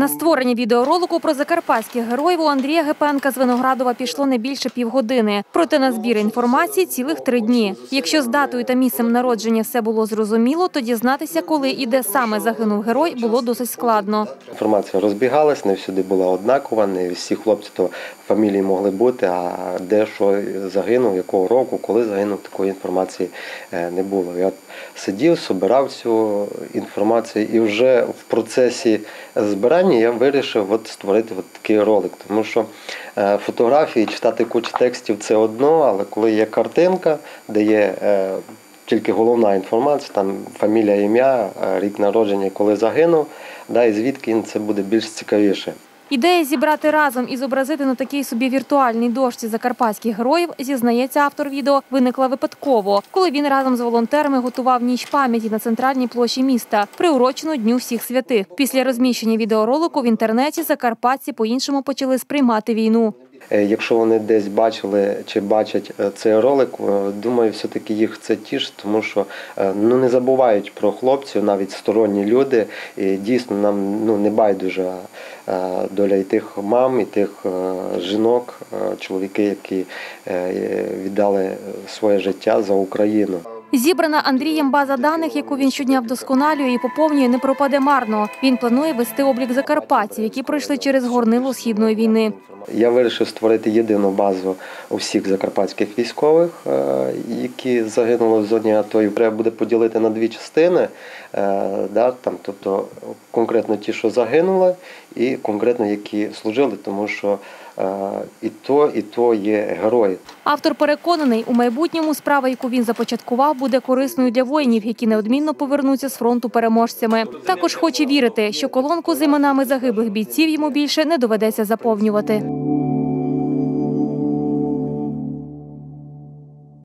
На створення відеоролику про закарпатських героїв у Андрія Гепенка з Виноградова пішло не більше півгодини. Проте на збір інформації цілих три дні. Якщо з датою та місцем народження все було зрозуміло, то дізнатися, коли і де саме загинув герой, було досить складно. Інформація розбігалась, не всюди була однакова, не всі хлопці то фамілії могли бути, а де що загинув, якого року, коли загинув, такої інформації е, не було. Я сидів, собирав цю інформацію і вже в процесі збирання я вирішив от створити от такий ролик, тому що е, фотографії, читати кучу текстів це одно, але коли є картинка, де є е, тільки головна інформація, там фамілія, ім'я, е, рік народження, коли загинув, да, і звідки це буде більш цікавіше. Ідея зібрати разом і зобразити на такій собі віртуальній дошці закарпатських героїв, зізнається автор відео, виникла випадково, коли він разом з волонтерами готував ніч пам'яті на центральній площі міста, приурочену Дню всіх святих. Після розміщення відеоролику в інтернеті закарпатці по-іншому почали сприймати війну. Е, Якщо вони десь бачили чи бачать е, цей ролик, е, думаю, все-таки їх це тішить, тому що ну не забувають про хлопців, навіть сторонні люди. І дійсно нам ну не байдужа е, доля і тих мам, і тих жінок, чоловіки, які віддали своє життя за Україну. Зібрана Андрієм база даних, яку він щодня вдосконалює і поповнює, не пропаде марно. Він планує вести облік закарпатців, які пройшли через горнило східної війни. Я вирішив створити єдину базу усіх закарпатських військових, е, які загинули в зоні АТО. І треба буде поділити на дві частини. е, Да, там, тобто конкретно ті, що загинули, і конкретно які служили, тому що е, і то, і то є герої. Автор переконаний, у майбутньому справа, яку він започаткував, буде корисною для воїнів, які неодмінно повернуться з фронту переможцями. Також хоче вірити, що колонку з іменами загиблих бійців йому більше не доведеться заповнювати.